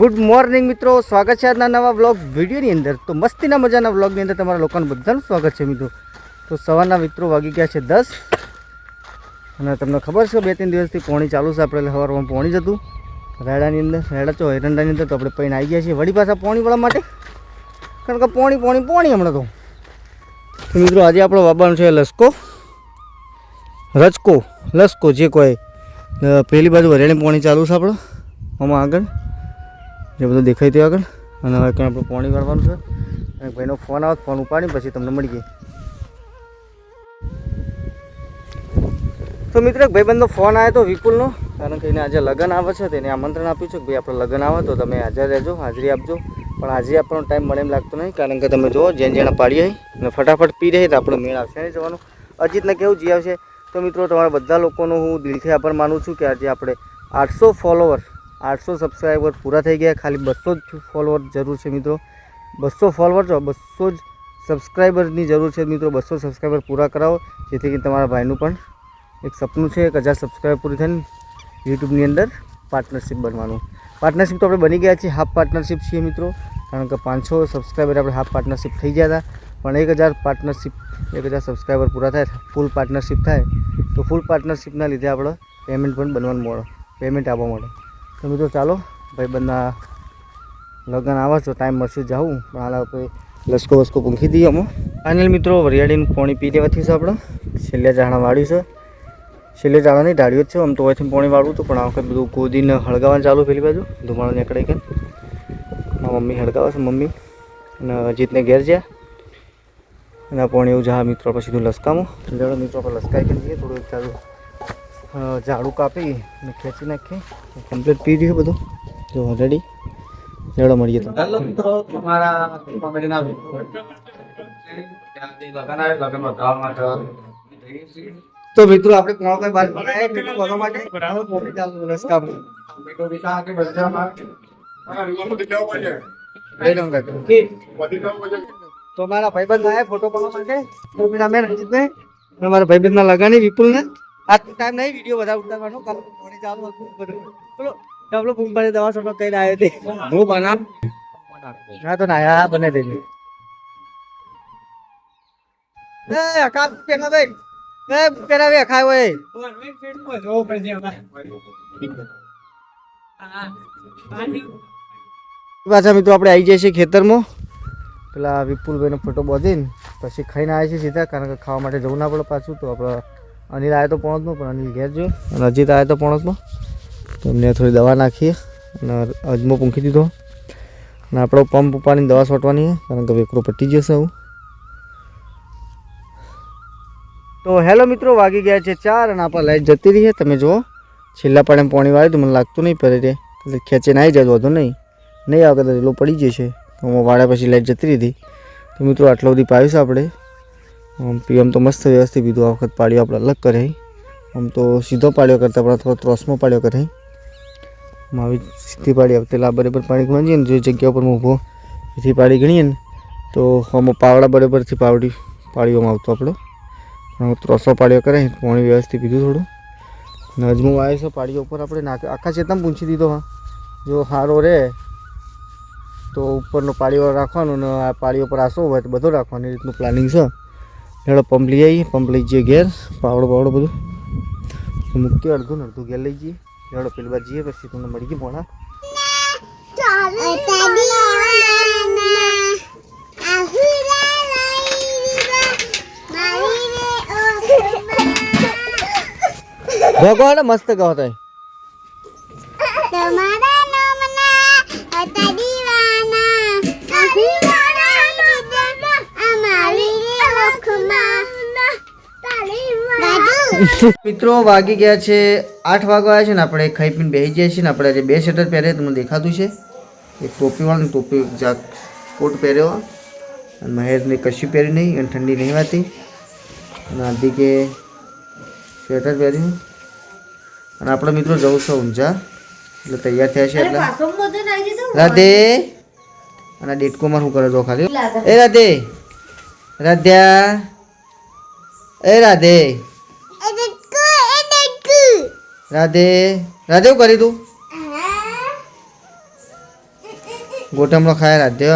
Good morning મિત્રો. સ્વાગત છે આજના નવા વ્લોગ વિડીયોની અંદર. તો મસ્તીના મજાના વ્લોગની અંદર તમારા લોકોનું બધાનું સ્વાગત છે, મિત્રો. તો સવારના મિત્રો વાગી ગયા છે દસ. અને તમને ખબર છે બે ત્રણ દિવસથી પોણી ચાલુ છે. આપણે સવારમાં પોણી જતું રાયડાની અંદર, રાયડા ચો, એરંડાની અંદર તો આપણે પૈન આવી ગયા છીએ. વળી પાછા પોણી વાળા માટે? કારણ કે પોણી પોણી પોણી હમણાં તો. મિત્રો, આજે આપણો વાબાનો છે લસકો. રચકો લસકો, જે કોઈ પહેલી બાજુ હરિયાણી પોણી ચાલુ છે આપણો. આમાં આગળ. જે બધું દેખાય ત્યાં આગળ. અને હવે કંઈ આપણે પાણી કાઢવાનું છે. અને ભાઈનો ફોન આવે, ફોન ઉપાડી પછી તમને મળી ગઈ તો મિત્ર ભાઈબંધનો ફોન આવ્યો તો વિપુલનો. કારણ કે એને આજે લગ્ન આવે છે તેને આમંત્રણ આપ્યું છે કે ભાઈ આપણે લગ્ન આવે, તો તમે હાજર રહેજો, હાજરી આપજો. પણ હાજરી આપવાનો ટાઈમ મળે એમ લાગતો નહીં, કારણ કે તમે જુઓ, જેને જેના પાડીએ અને ફટાફટ પી રહી તો આપણે મેળ આવશે નહીં જવાનું. અજીતને કેવું જી આવશે? તો મિત્રો, તમારા બધા લોકોનો હું દિલથી આભાર માનું છું કે આજે આપણે આઠસો ફોલોવર આઠસો સબસ્ક્રાઈબર પૂરા થઈ ગયા. ખાલી બસો જ ફોલોવર જરૂર છે મિત્રો. બસો ફોલોવર છો, બસો જ સબસ્ક્રાઈબરની જરૂર છે મિત્રો. બસો સબસ્ક્રાઈબર પૂરા કરાવો. જેથી કરીને તમારા ભાઈનું પણ એક સપનું છે એક હજાર સબસ્ક્રાઈબર પૂરી થઈને યુટ્યુબની અંદર પાર્ટનરશિપ બનવાનું. પાર્ટનરશિપ તો આપણે બની ગયા છીએ હાફ પાર્ટનરશિપ છીએ મિત્રો. કારણ કે પાંચસો સબસ્ક્રાઈબર આપણે હાફ પાર્ટનરશિપ થઈ ગયા હતા. પણ એક હજાર પાર્ટનરશિપ એક હજાર સબસ્ક્રાઈબર પૂરા થાય ફૂલ પાર્ટનરશિપ થાય, તો ફૂલ પાર્ટનરશિપના લીધે આપણે પેમેન્ટ પણ બનવાનું મળે પેમેન્ટ આપવા મળે. તો મિત્રો ચાલો ભાઈબંધના લગ્ન આવે તો ટાઈમ મળશે જાઉં. પણ હાલ આપણે લસકો વસકો પૂંખી દઈએ અમે ફાઇનલ મિત્રો વરિયાળીનું પાણી પી લેવાથી છે આપણે. છેલ્લે જાણા વાળ્યું છે. છેલ્લે નહીં ઢાળ્યું જ છે. આમ તો અહીંથી પાણી વાળવું હતું પણ આ વખત બધું ગોદીને હળગાવવાનું ચાલુ પેલી બાજુ. ધુમાડો નીકળે કે. મારા મમ્મી હળગાવે છે મમ્મી. અને અજીતને ઘેર જ્યાં અને પાણી એવું જા મિત્રો આપણે લસકામાં. જણા મિત્રો આપણે લસકાઈ કરી દઈએ થોડું અ, ઝાડું કાપી અને ખેંચી નાખીએ કમ્પ્લીટ પી રહ્યું બધું. જો રેડી જડો મળીએ તો. હેલો મિત્રો તમારા કોમેડીના તો મિત્રો આપણે કોણ કઈ બાર બનાવ્યા પેલું કરવા માટે? ચાલુ કે લઈ લઉં કાકા. તો. મારા ભાઈબંધ આયા ફોટો પાડવા માટે. તો મેં અમે રંજીતભાઈ અને મારા ભાઈબંધના લગાની વિપુલને. આ ટાઈમ નહીં વીડિયો બધા ઉતારવાનો. કાલ પાણી ચાલુ હતું ચલો ડબલો બૂમ પાડી દવા સોટો કઈ આવ્યો તે? હું બનાવ? ના તો નાયા બને દેજો. એ અકા પેલા ભાઈ. એ વે ખાય પાછા મિત્રો આપણે આવી જઈએ છીએ ખેતરમાં. પેલા વિપુલભાઈનો ફોટો બોધીને પછી ખાઈને આવે છીએ સીધા કારણ કે ખાવા માટે જવું ના પડે પાછું તો આપણે અનિલ આવ્યો તો પોણસમાં પણ અનિલ ઘેર જો. અને અજીત આવ્યો તો પોણસમાં તો એમને થોડી દવા નાખીએ અને અજમો પૂંખી દીધો. અને આપણો પંપ ઉપાડીને દવા છોટવાની કારણ કે વેકરો પટી જશે હું તો હેલો મિત્રો, વાગી ગયા છે ચાર અને આપણે લાઈટ જતી રહી તમે જુઓ, છેલ્લા પાડે પાણી વાળ્યું તો મને લાગતું નહીં પડે રે એટલે ખેંચીને આવી જાય, વધુ નહીં. નહીં આવે કદાચ એટલો પડી જશે. હું વાળ્યા પછી લાઈટ જતી રહી હતી. તો મિત્રો, આટલો બધી પાવીશ આપણે. આમ પીએમ તો મસ્ત વ્યવસ્થિત પીધું આ વખત પાડ્યો આપણે અલગ કરે. આમ તો સીધો પાડ્યો કરતાં, આપણે થોડો ત્રોસમો પાડ્યો કરે. આમ આવી સીધી પાડી આવે આ બરાબર પાણી ગણીએ ને, જે જગ્યા ઉપર હું ઊભો, એથી પાડી ગણીએ ને, તો આમાં પાવડા બરાબરથી પાવડી પાડીઓમાં આવતો આપણો. હું ત્રોસો પાડ્યો કરે પાણી વ્યવસ્થિત પીધું થોડું. નજમું આવ્યો છે પાડીઓ ઉપર આપણે નાખ, આખા ચેતમ પૂછી દીધો, હા. જો હારો રહે તો ઉપરનો પાડીઓ રાખવાનો ને આ પાડીઓ પર આસો હોય તો બધો રાખવાનો, એ રીતનું પ્લાનિંગ છે. એડો પંપ લઈ આવીએ. પંપ લઈ જઈએ ઘેર. પાવડો પાવડો બધું. મૂકીએ અડધું ને અડધું ઘેર લઈ જઈએ. એડો પેલી બાદ જઈએ પછી તમને મળી ગઈ ભણા ભગવાન મસ્ત કહો તો તમારા નામના હતા દીવાના અમારી ઓખમાં મિત્રો વાગી ગયા છે આઠ વાગવા આવ્યા છે ને આપણે ખાઈ પીને બેસી જાય છીએ ને આપણે આજે બે સ્વેટર પહેરે તમને દેખાતું છે. એક ટોપીવાળું ટોપી જા કોટ પહેર્યો અને મહેરને કશું પહેરી નહીં અને ઠંડી નહીં વાતી. અને હાર્દિકે સ્વેટર પહેર્યું. અને આપણે મિત્રો જવું છે ઊંઝા. એટલે તૈયાર થયા છે એટલે. રાધે. અને ડેટકોમાં શું કરે છો ખાલી. એ રાધે. રાધ્યા એ રાધે. રાધે રાધે શું કરી તું? ગોટમડો ખાય રાધે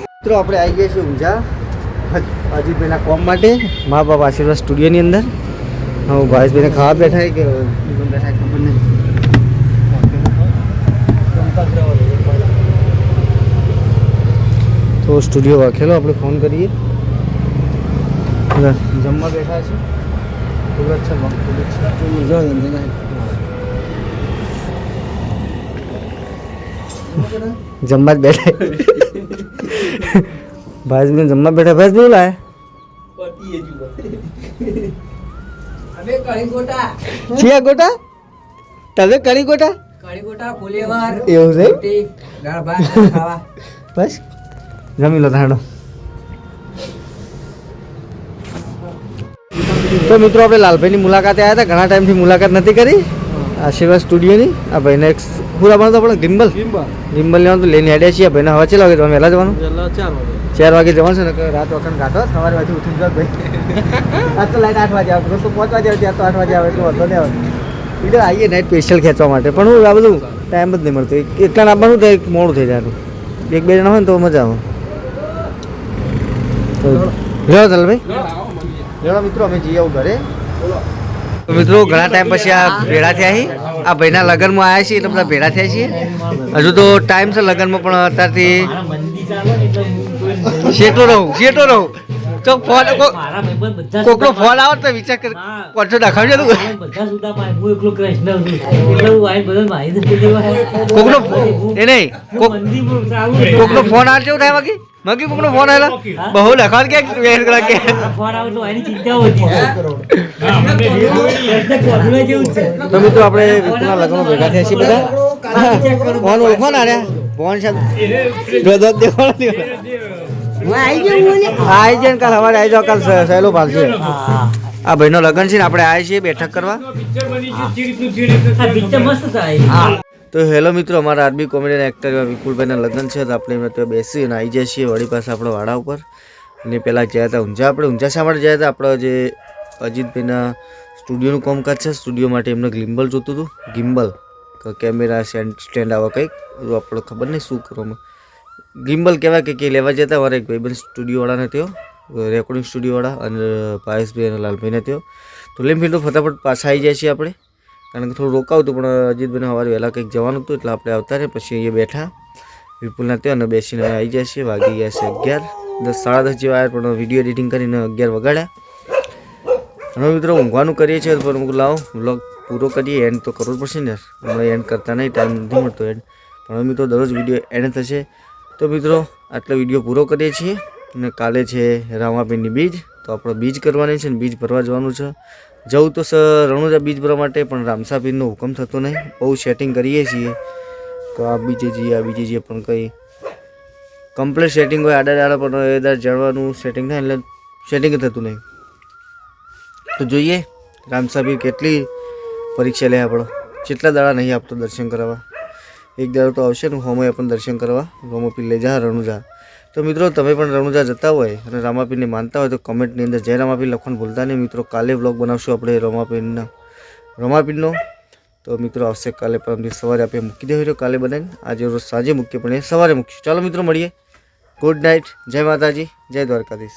મિત્રો, આપણે આવી ગયા છીએ ઊંઝા, અજીતભાઈના કોમ માટે, મા બાપ આશીર્વાદ સ્ટુડિયોની અંદર. હું ભાવેશભાઈને ખાવા બેઠા કે બેઠા ખબર નહીં તો સ્ટુડિયો વાખેલો, આપણે ફોન કરીએ. જમવા બેઠા છે. ખૂબ જ છે ખૂબ જ છે જમવા જ બેઠા. ભાઈસભાઈ જમવા બેઠા ભાઈ શું લાય અમે કળી ગોટા છીએ ગોટા? તમે કરી ગોટા એવું છે? બસ. જમી લો ધાડો તો મિત્રો આપણે લાલભાઈની મુલાકાતે આવ્યા હતા. ઘણા ટાઈમથી મુલાકાત નથી કરી. આશીર્વાદ સ્ટુડિયોની. આ ભાઈને એક પૂરા બનતો આપણે? ગિમ્બલ? ગિમ્બલ. લેવાનું તો લઈને હેડ્યા છીએ. ભાઈને હવે ચેલા વાગે તમે વહેલા જવાનું? ચાર વાગે. જવાનું છે ને રાત વખત ઘાટો સવારે વાગે ઉઠી જાવ ભાઈ. આજ તો લાઈટ આઠ વાગે આવે તો પાંચ વાગે આવે ત્યાં તો આઠ વાગે આવે તો વાંધો નહીં આવે. એટલે આવીએ નાઇટ સ્પેશિયલ ખેંચવા માટે. પણ હું આ બધું ટાઈમ જ નહીં મળતો. એક- એકલા આપવાનું તો એક મોડું થઈ જાય. એક બે જણા હોય ને તો મજા આવે. રહ્યો ભાઈ લેવો મિત્રો અમે જઈએ આવું ઘરે. તો મિત્રો ઘણા ટાઈમ પછી આ ભેળા થયા છીએ. આ ભાઈના લગ્નમાં આવ્યા છીએ એટલે બધા ભેળા થયા છીએ. હજુ તો ટાઈમ છે લગ્નમાં પણ અત્યારથી શેટો રહું શેટો રહું. તો ફોન કોકનો ફોન આવે તો વિચાર કર કોન્સો દેખાડજો તું કોકનો એ નહીં કોક કોકનો ફોન આવે કેવું થાય મગી મગી કોકનો ફોન આયલા? બહુ લખાણ કે વેટ કરા કે? તો આપણે વિપુલના લગ્નમાં ભેગા થયા છીએ બધા. ફોન ઓળખો ને આને? ફોન છે. જો દેખો દેવાનો આઈ જાય ને કાલ સવારે આવી જાવ કાલ સહેલો સહેલો ભાલશે આ ભાઈનો લગ્ન છે ને આપણે આવ્યા છીએ બેઠક કરવા. તો હેલો મિત્રો, અમારા આરબી કોમેડિયન એક્ટર એવા વિપુલભાઈના લગ્ન છે. તો આપણે એમને ત્યાં બેસી અને આવી જાય છીએ વળી પાસે આપણા વાડા ઉપર. અને પહેલાં ગયા હતા ઊંઝા. આપણે ઊંઝા શા માટે ગયા હતા? આપણો જે અજીતભાઈના સ્ટુડિયોનું કામકાજ છે. સ્ટુડિયો માટે એમને ગિમ્બલ જોતું હતું. ગિમ્બલ કેમેરા સ્ટેન્ડ આવે કંઈક. આપણે ખબર નહીં શું કરવામાં. ગિમ્બલ કહેવાય કે કંઈ લેવા જતા મારે એક ભાઈબંધ સ્ટુડિયોવાળાને થયો રેકોર્ડિંગ સ્ટુડિયોવાળા અને પાયસભાઈ અને લાલભાઈને થયો તો લેમ તો ફટાફટ પાછા આવી જાય છીએ આપણે. કારણ કે થોડું રોકાવતું પણ અજીતભાઈને સવારે વહેલા કંઈક જવાનું હતું એટલે આપણે આવતા રહ્યા પછી અહીંયા બેઠા. વિપુલના ત્યાં અને બેસીને આવી જાય છે વાગી ગયા છે અગિયાર. દસ, સાડા દસ જેવા આવ્યા પણ વીડિયો એડિટિંગ કરીને અગિયાર વગાડ્યા. હવે મિત્રો ઊંઘવાનું કરીએ છીએ. પણ હું લાવો, વ્લોગ પૂરો કરીએ. એન્ડ તો કરવું પડશે ને હમણાં એન્ડ કરતા નહીં, ટાઈમ નથી મળતો એન્ડ. પણ હવે મિત્રો દરરોજ વીડિયો એન્ડ થશે. તો મિત્રો આટલો વીડિયો પૂરો કરીએ છીએ. અને કાલે છે રામાપીની બીજ. તો આપણે બીજ કરવાની છે ને બીજ ભરવા જવાનું છે. જવું તો સર, રણુજા બીજ ભરવા માટે, પણ રામસાપીરનો હુકમ થતો નહીં. બહુ સેટિંગ કરીએ છીએ. તો આ બીજે જઈએ, આ બીજે જઈએ, પણ કંઈ કમ્પ્લીટ સેટિંગ હોય, આડા આડા પણ એ દર જાણવાનું સેટિંગ થાય, એટલે સેટિંગ થતું નહીં. તો જોઈએ, રામસાપીર કેટલી પરીક્ષા લે આપણો. કેટલા દાડા નહીં આપતો દર્શન કરાવવા એક દાડો તો આવશે ને, હોમોએ પણ દર્શન કરવા. પી લઈ જા, રણુજા. તો મિત્રો, તમે પણ રણુજા જતા હોય અને રામાપીરને માનતા હોય તો કમેન્ટની અંદર જય રામાપીર લખવાનું ભૂલતા નહીં. મિત્રો, કાલે વ્લોગ બનાવશું આપણે રમાપીરના. રમાપીરનો. તો મિત્રો, આવશે કાલે પરમ દિવસ સવારે આપણે મૂકી દેવું કાલે બનાવીને આજે રોજ સાંજે મૂકીએ પણ એ સવારે મૂકીશું. ચાલો મિત્રો, મળીએ. ગુડ નાઇટ જય માતાજી. જય દ્વારકાધીશ.